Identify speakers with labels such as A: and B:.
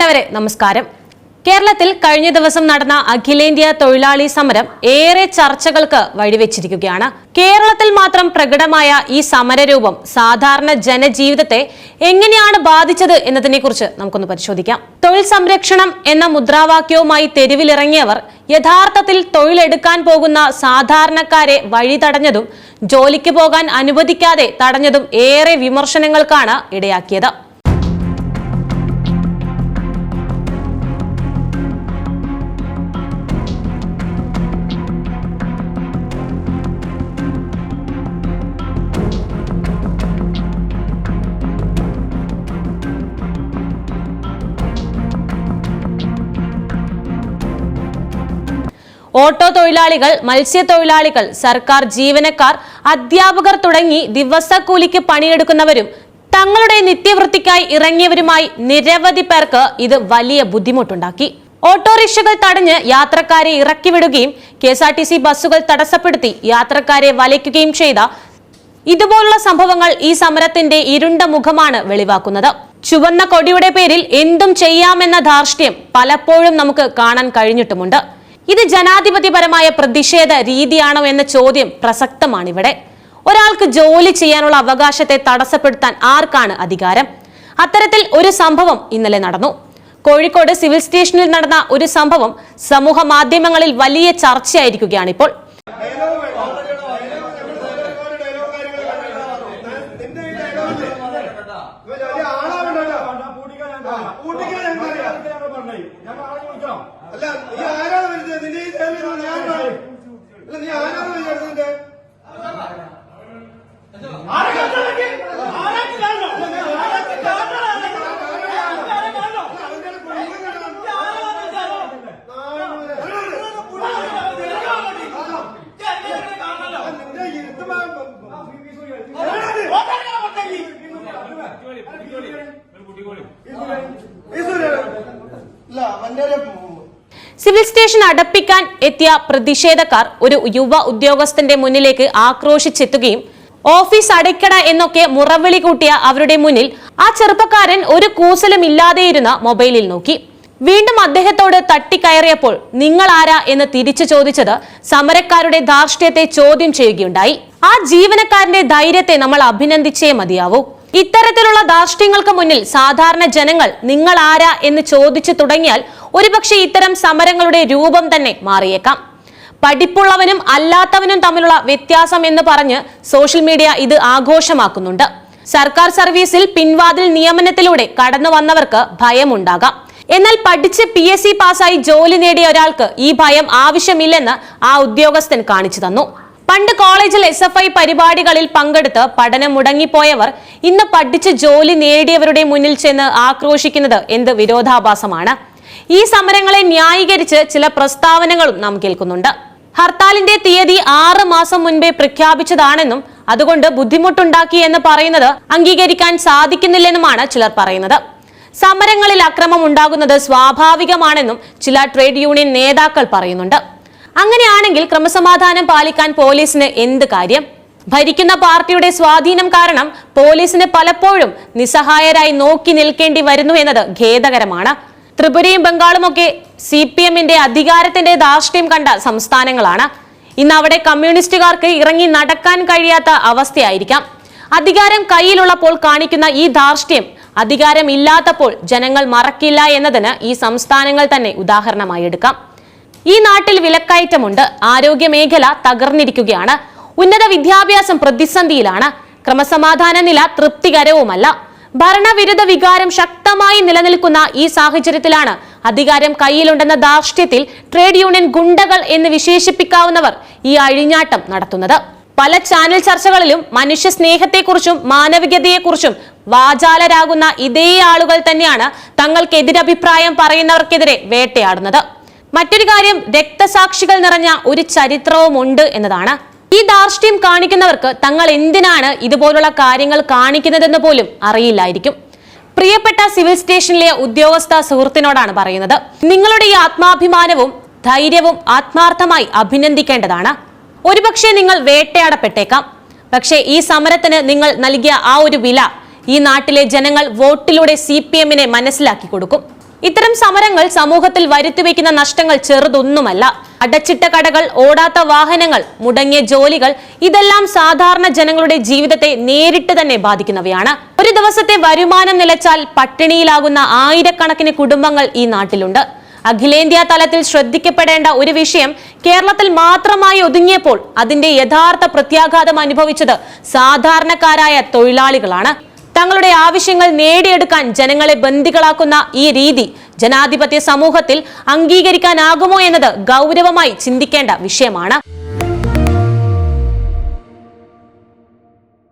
A: പ്രിയപ്പെട്ടവരെ നമസ്കാരം. കേരളത്തിൽ കഴിഞ്ഞ ദിവസം നടന്ന അഖിലേന്ത്യാ തൊഴിലാളി സമരം ഏറെ ചർച്ചകൾക്ക് വഴിവെച്ചിരിക്കുകയാണ്. കേരളത്തിൽ മാത്രം പ്രകടമായ ഈ സമരരൂപം സാധാരണ ജനജീവിതത്തെ എങ്ങനെയാണ് ബാധിച്ചത് എന്നതിനെക്കുറിച്ച് നമുക്കൊന്ന് പരിശോധിക്കാം. തൊഴിൽ സംരക്ഷണം എന്ന മുദ്രാവാക്യവുമായി തെരുവിലിറങ്ങിയവർ യഥാർത്ഥത്തിൽ തൊഴിലെടുക്കാൻ പോകുന്ന സാധാരണക്കാരെ വഴി തടഞ്ഞതും ജോലിക്ക് പോകാൻ അനുവദിക്കാതെ തടഞ്ഞതും ഏറെ വിമർശനങ്ങൾക്കാണ് ഇടയാക്കിയത്. ഓട്ടോ തൊഴിലാളികൾ മത്സ്യത്തൊഴിലാളികൾ സർക്കാർ ജീവനക്കാർ അധ്യാപകർ തുടങ്ങി ദിവസക്കൂലിക്ക് പണിയെടുക്കുന്നവരും തങ്ങളുടെ നിത്യവൃത്തിക്കായി ഇറങ്ങിയവരുമായി നിരവധി പേർക്ക് ഇത് വലിയ ബുദ്ധിമുട്ടുണ്ടാക്കി. ഓട്ടോറിക്ഷകൾ തടഞ്ഞ് യാത്രക്കാരെ ഇറക്കിവിടുകയും K S R T C ബസ്സുകൾ തടസ്സപ്പെടുത്തി യാത്രക്കാരെ വലയ്ക്കുകയും ചെയ്ത ഇതുപോലുള്ള സംഭവങ്ങൾ ഈ സമരത്തിന്റെ ഇരുണ്ട മുഖമാണ് വെളിവാക്കുന്നത്. ചുവന്ന കൊടിയുടെ പേരിൽ എന്തും ചെയ്യാമെന്ന ധാർഷ്ട്യം പലപ്പോഴും നമുക്ക് കാണാൻ കഴിഞ്ഞിട്ടുമുണ്ട്. ഇത് ജനാധിപത്യപരമായ പ്രതിഷേധ രീതിയാണോ എന്ന ചോദ്യം പ്രസക്തമാണ് ഇവിടെ ഒരാൾക്ക് ജോലി ചെയ്യാനുള്ള അവകാശത്തെ തടസ്സപ്പെടുത്താൻ ആർക്കാണ് അധികാരം? അത്തരത്തിൽ ഒരു സംഭവം ഇന്നലെ നടന്നു. കോഴിക്കോട് സിവിൽ സ്റ്റേഷനിൽ നടന്ന ഒരു സംഭവം സമൂഹ മാധ്യമങ്ങളിൽ വലിയ ചർച്ചയായിരിക്കുകയാണ്
B: അല്ല നീ ആരാണ് വിളിച്ചത് നിന്റെ ഈ ഞാൻ. അല്ല നീ ആരാണ് വിചാരിച്ചത് നിന്റെ ഇരുത്തുമാ
A: സിവിൽ സ്റ്റേഷൻ അടപ്പിക്കാൻ എത്തിയ പ്രതിഷേധക്കാർ ഒരു യുവ ഉദ്യോഗസ്ഥന്റെ മുന്നിലേക്ക് ആക്രോശിച്ചെത്തുകയും ഓഫീസ് അടയ്ക്കട എന്നൊക്കെ മുറവിളി കൂട്ടിയ അവരുടെ മുന്നിൽ ആ ചെറുപ്പക്കാരൻ ഒരു കൂസലും ഇല്ലാതെയിരുന്ന മൊബൈലിൽ നോക്കി. വീണ്ടും അദ്ദേഹത്തോട് തട്ടിക്കയറിയപ്പോൾ നിങ്ങൾ ആരാ? എന്ന് തിരിച്ചു ചോദിച്ചത് സമരക്കാരുടെ ധാർഷ്ട്യത്തെ ചോദ്യം ചെയ്യുകയുണ്ടായി. ആ ജീവനക്കാരന്റെ ധൈര്യത്തെ നമ്മൾ അഭിനന്ദിച്ചേ മതിയാവൂ. ഇത്തരത്തിലുള്ള ധാർഷ്ട്യങ്ങൾക്ക് മുന്നിൽ സാധാരണ ജനങ്ങൾ നിങ്ങൾ ആരാ എന്ന് ചോദിച്ചു തുടങ്ങിയാൽ ഒരുപക്ഷെ ഇത്തരം സമരങ്ങളുടെ രൂപം തന്നെ മാറിയേക്കാം. പഠിപ്പുള്ളവനും അല്ലാത്തവനും തമ്മിലുള്ള വ്യത്യാസം എന്ന് പറഞ്ഞ് സോഷ്യൽ മീഡിയ ഇത് ആഘോഷമാക്കുന്നുണ്ട്. സർക്കാർ സർവീസിൽ പിൻവാതിൽ നിയമനത്തിലൂടെ കടന്നു വന്നവർക്ക് ഭയമുണ്ടാകാം. എന്നാൽ പഠിച്ച് പി എസ് സി പാസ്സായി ജോലി നേടിയ ഒരാൾക്ക് ഈ ഭയം ആവശ്യമില്ലെന്ന് ആ ഉദ്യോഗസ്ഥൻ കാണിച്ചു തന്നു. പണ്ട് കോളേജിൽ എസ് എഫ് ഐ പരിപാടികളിൽ പങ്കെടുത്ത് പഠനം മുടങ്ങിപ്പോയവർ ഇന്ന് പഠിച്ച് ജോലി നേടിയവരുടെ മുന്നിൽ ചെന്ന് ആക്രോശിക്കുന്നത് എന്ത് വിരോധാഭാസമാണ്? ഈ സമരങ്ങളെ ന്യായീകരിച്ച് ചില പ്രസ്താവനകളും നാം കേൾക്കുന്നുണ്ട്. ഹർത്താലിന്റെ തീയതി ആറ് മാസം മുൻപേ പ്രഖ്യാപിച്ചതാണെന്നും അതുകൊണ്ട് ബുദ്ധിമുട്ടുണ്ടാക്കി എന്ന് പറയുന്നത് അംഗീകരിക്കാൻ സാധിക്കുന്നില്ലെന്നുമാണ് ചിലർ പറയുന്നത്. സമരങ്ങളിൽ അക്രമം ഉണ്ടാകുന്നത് സ്വാഭാവികമാണെന്നും ചില ട്രേഡ് യൂണിയൻ നേതാക്കൾ പറയുന്നുണ്ട്. അങ്ങനെയാണെങ്കിൽ ക്രമസമാധാനം പാലിക്കാൻ പോലീസിന് എന്ത് കാര്യം? ഭരിക്കുന്ന പാർട്ടിയുടെ സ്വാധീനം കാരണം പോലീസിന് പലപ്പോഴും നിസ്സഹായരായി നോക്കി നിൽക്കേണ്ടി വരുന്നു എന്നത് ഖേദകരമാണ്. ത്രിപുരയും ബംഗാളും ഒക്കെ സി പി എമ്മിന്റെ അധികാരത്തിന്റെ ധാർഷ്ട്യം കണ്ട സംസ്ഥാനങ്ങളാണ്. ഇന്ന് അവിടെ കമ്മ്യൂണിസ്റ്റുകാർക്ക് ഇറങ്ങി നടക്കാൻ കഴിയാത്ത അവസ്ഥയായിരിക്കാം. അധികാരം കയ്യിലുള്ളപ്പോൾ കാണിക്കുന്ന ഈ ധാർഷ്ട്യം അധികാരം ഇല്ലാത്തപ്പോൾ ജനങ്ങൾ മറക്കില്ല എന്നതിന് ഈ സംസ്ഥാനങ്ങൾ തന്നെ ഉദാഹരണമായി എടുക്കാം. ഈ നാട്ടിൽ വിലക്കയറ്റമുണ്ട്. ആരോഗ്യ മേഖല തകർന്നിരിക്കുകയാണ്. ഉന്നത വിദ്യാഭ്യാസം പ്രതിസന്ധിയിലാണ്. ക്രമസമാധാന നില തൃപ്തികരവുമല്ല. ഭരണവിരുദ്ധ വികാരം ശക്തമായി നിലനിൽക്കുന്ന ഈ സാഹചര്യത്തിലാണ് അധികാരം കയ്യിലുണ്ടെന്ന ധാർഷ്ട്യത്തിൽ ട്രേഡ് യൂണിയൻ ഗുണ്ടകൾ എന്ന് വിശേഷിപ്പിക്കാവുന്നവർ ഈ അഴിഞ്ഞാട്ടം നടത്തുന്നത്. പല ചാനൽ ചർച്ചകളിലും മനുഷ്യ സ്നേഹത്തെക്കുറിച്ചും മാനവികതയെക്കുറിച്ചും വാചാലരാകുന്ന ഇതേ ആളുകൾ തന്നെയാണ് തങ്ങൾക്കെതിരഭിപ്രായം പറയുന്നവർക്കെതിരെ വേട്ടയാടുന്നത്. മറ്റൊരു കാര്യം രക്തസാക്ഷികൾ നിറഞ്ഞ ഒരു ചരിത്രവുമുണ്ട് എന്നതാണ്. ഈ ധാർഷ്ട്യം കാണിക്കുന്നവർക്ക് തങ്ങൾ എന്തിനാണ് ഇതുപോലുള്ള കാര്യങ്ങൾ കാണിക്കുന്നതെന്ന് പോലും അറിയില്ലായിരിക്കും. പ്രിയപ്പെട്ട സിവിൽ സ്റ്റേഷനിലെ ഉദ്യോഗസ്ഥ സുഹൃത്തിനോടാണ് പറയുന്നത് നിങ്ങളുടെ ഈ ആത്മാഭിമാനവും ധൈര്യവും ആത്മാർത്ഥമായി അഭിനന്ദിക്കേണ്ടതാണ്. ഒരുപക്ഷെ നിങ്ങൾ വേട്ടയാടപ്പെട്ടേക്കാം. പക്ഷേ ഈ സമരത്തിന് നിങ്ങൾ നൽകിയ ആ ഒരു വില ഈ നാട്ടിലെ ജനങ്ങൾ വോട്ടിലൂടെ സി മനസ്സിലാക്കി കൊടുക്കും. ഇത്തരം സമരങ്ങൾ സമൂഹത്തിൽ വരുത്തിവെക്കുന്ന നഷ്ടങ്ങൾ ചെറുതൊന്നുമല്ല. അടച്ചിട്ട കടകൾ ഓടാത്ത വാഹനങ്ങൾ മുടങ്ങിയ ജോലികൾ ഇതെല്ലാം സാധാരണ ജനങ്ങളുടെ ജീവിതത്തെ നേരിട്ട് തന്നെ ബാധിക്കുന്നവയാണ്. ഒരു ദിവസത്തെ വരുമാനം നിലച്ചാൽ പട്ടിണിയിലാകുന്ന ആയിരക്കണക്കിന് കുടുംബങ്ങൾ ഈ നാട്ടിലുണ്ട്. അഖിലേന്ത്യാ തലത്തിൽ ശ്രദ്ധിക്കപ്പെടേണ്ട ഒരു വിഷയം കേരളത്തിൽ മാത്രമായി ഒതുങ്ങിയപ്പോൾ അതിന്റെ യഥാർത്ഥ പ്രത്യാഘാതം അനുഭവിച്ചത് സാധാരണക്കാരായ തൊഴിലാളികളാണ്. തങ്ങളുടെ ആവശ്യങ്ങൾ നേടിയെടുക്കാൻ ജനങ്ങളെ ബന്ദികളാക്കുന്ന ഈ രീതി ജനാധിപത്യ സമൂഹത്തിൽ അംഗീകരിക്കാനാകുമോ എന്നത് ഗൗരവമായി ചിന്തിക്കേണ്ട വിഷയമാണ്.